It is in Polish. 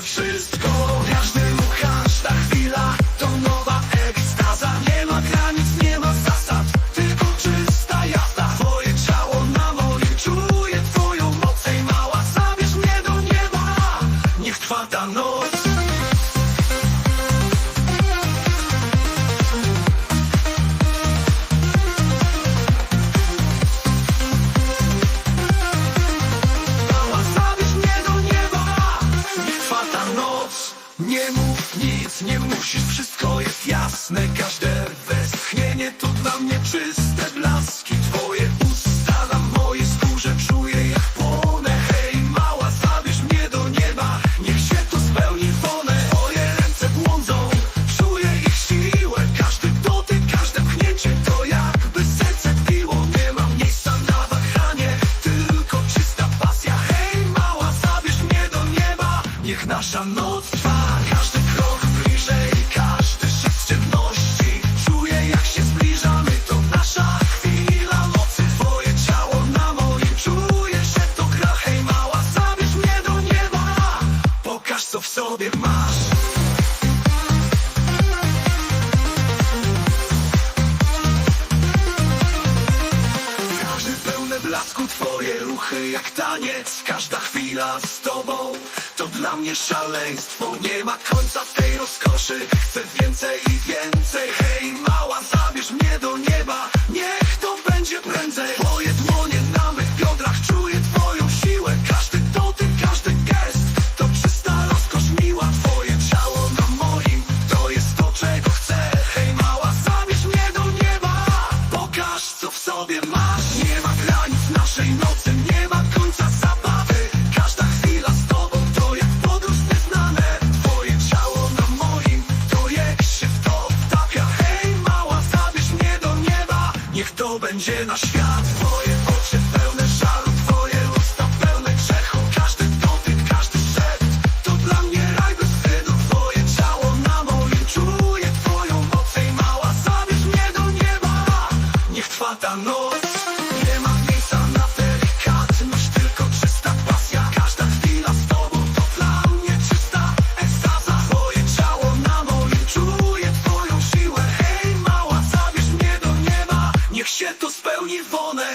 wszystko, każdy Nie mów nic, nie musisz Wszystko jest jasne. Każde westchnienie to dla mnie czyste blaski. Twoje usta na mojej skórze Czuję jak płonę. Hej mała, zabierz mnie do nieba. Niech się to spełni wolę Twoje ręce błądzą Czuję ich siłę. Każdy dotyk, każde pchnięcie To jakby serce biło Nie ma miejsca na wahanie Tylko czysta pasja. Hej mała, zabierz mnie do nieba. Niech nasza noc trwa blasku Twoje ruchy jak taniec. Każda chwila z Tobą To dla mnie szaleństwo. Nie ma końca tej rozkoszy. Chcę więcej i więcej. Hej mała, zabierz będzie na świat spełni wonę